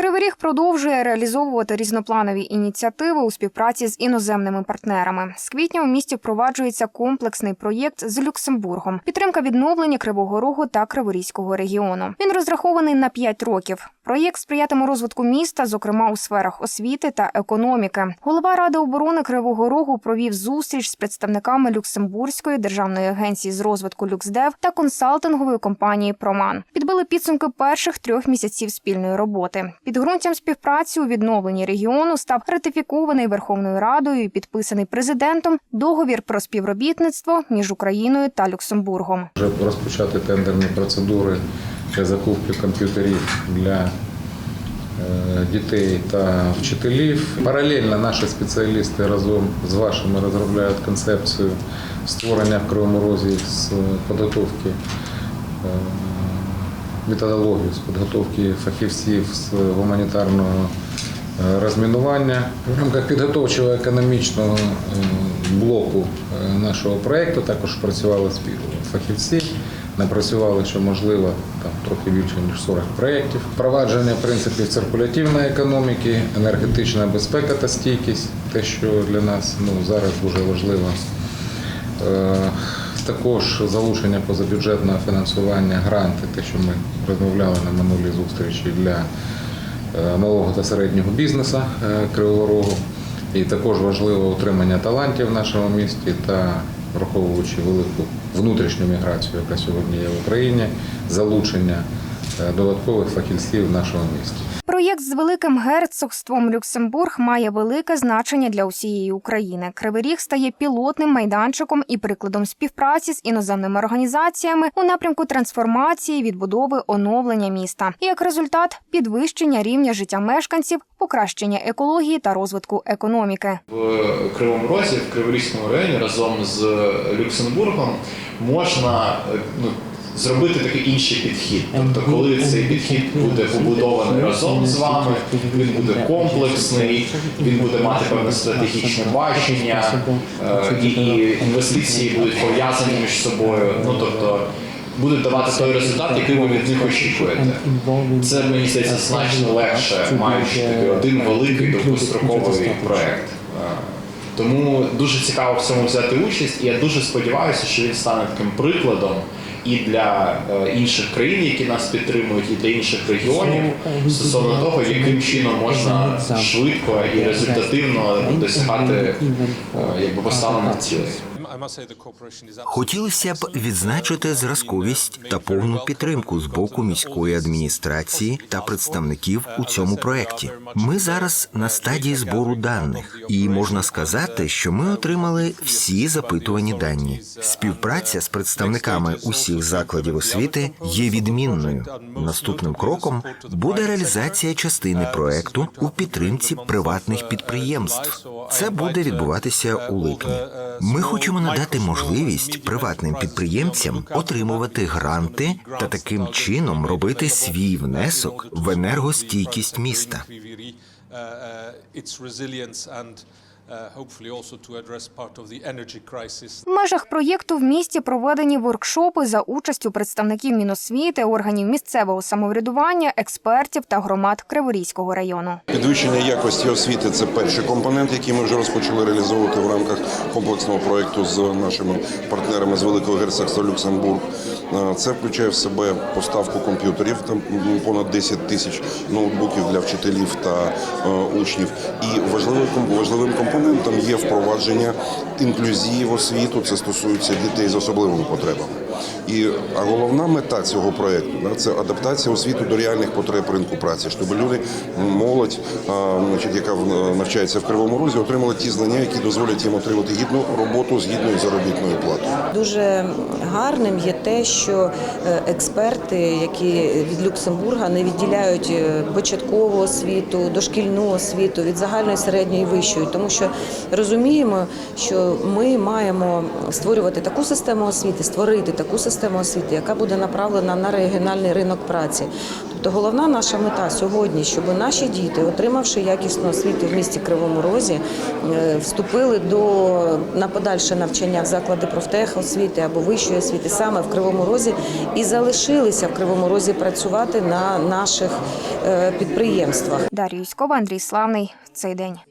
Кривий Ріг продовжує реалізовувати різнопланові ініціативи у співпраці з іноземними партнерами. З квітня у місті впроваджується комплексний проєкт з Люксембургом. Підтримка відновлення Кривого Рогу та Криворізького регіону. Він розрахований на 5 років. Проєкт сприятиме розвитку міста, зокрема у сферах освіти та економіки. Голова ради оборони Кривого Рогу провів зустріч з представниками Люксембурзької державної агенції з розвитку Люксдев та консалтингової компанії Проман. Підбили підсумки перших трьох місяців спільної роботи. Підґрунтям співпраці у відновленні регіону став ратифікований Верховною Радою і підписаний президентом договір про співробітництво між Україною та Люксембургом. Вже розпочати тендерні процедури для закупки комп'ютерів для е, дітей та вчителів. Паралельно наші спеціалісти разом з вашими розробляють концепцію створення в Кривому Розі з підготовки е, методологію з підготовки фахівців з гуманітарного е, розмінування. В рамках підготовчого економічного е, блоку е, нашого проєкту також працювали фахівці. Напрацювали, що можливо там трохи більше ніж 40 проєктів. Впровадження принципів циркулятивної економіки, енергетична безпека та стійкість, те, що для нас ну, зараз дуже важливо. Також залучення позабюджетного фінансування, гранти, те, що ми розмовляли на минулій зустрічі для е, малого та середнього бізнесу е, Кривого Рогу. І також важливо утримання талантів в нашому місті та враховуючи велику внутрішню міграцію, яка сьогодні є в Україні, залучення додаткових фахівців в нашому місті. Проєкт з великим герцогством Люксембург має велике значення для усієї України. Кривий Ріг стає пілотним майданчиком і прикладом співпраці з іноземними організаціями у напрямку трансформації, відбудови, оновлення міста. І як результат підвищення рівня життя мешканців, покращення екології та розвитку економіки. в Кривому Розі, в Криворізькому районі разом з Люксембургом можна е, ну, зробити такий інший підхід. Тобто, коли цей підхід буде побудований разом з вами, він буде комплексний, він буде мати певне стратегічне бачення, і, і інвестиції будуть пов'язані між собою. Ну тобто будуть давати той результат, який ви від них очікуєте. Це мені здається значно легше, маючи такий один великий довгостроковий проект. Тому дуже цікаво в цьому взяти участь, і я дуже сподіваюся, що він стане таким прикладом і для е, інших країн, які нас підтримують, і для інших регіонів стосовно того, яким чином можна швидко і результативно досягати е, якби поставлених цілей. Хотілося б відзначити зразковість та повну підтримку з боку міської адміністрації та представників у цьому проєкті. Ми зараз на стадії збору даних, і можна сказати, що ми отримали всі запитувані дані. Співпраця з представниками усіх закладів освіти є відмінною. Наступним кроком буде реалізація частини проекту у підтримці приватних підприємств. Це буде відбуватися у липні. Ми хочемо надати можливість приватним підприємцям отримувати гранти та таким чином робити свій внесок в енергостійкість міста. В межах проєкту в місті проведені воркшопи за участю представників Міносвіти, органів місцевого самоврядування, експертів та громад Криворізького району. Підвищення якості освіти це перший компонент, який ми вже розпочали реалізовувати в рамках комплексного проєкту з нашими партнерами з Великого герцогства Люксембург. Е, Це включає в себе поставку комп'ютерів, там понад 10 тисяч ноутбуків для вчителів та е, учнів. І важливим важливим компонентом є впровадження інклюзії в освіту. Це стосується дітей з особливими потребами. І а головна мета цього проекту це адаптація освіти до реальних потреб ринку праці, щоб люди, молодь, а, значить, яка навчається в Кривому Розі, отримала ті знання, які дозволять їм отримати гідну роботу з гідною заробітною платою. Дуже гарним є те, що е, експерти, які від Люксембурга не відділяють е, початкову освіту, дошкільну освіту від загальної середньої вищої, тому що розуміємо, що ми маємо створювати таку систему освіти, створити таку систему освіти, яка буде направлена на регіональний ринок праці. Тобто головна наша мета сьогодні, щоб наші діти, отримавши якісну освіту в місті Кривому Розі, е, вступили до на подальше навчання в заклади профтехосвіти або вищої освіти саме в Кривому Розі і залишилися в Кривому Розі працювати на наших е, підприємствах. Дар'я Юськова, Андрій Славний. Цей день.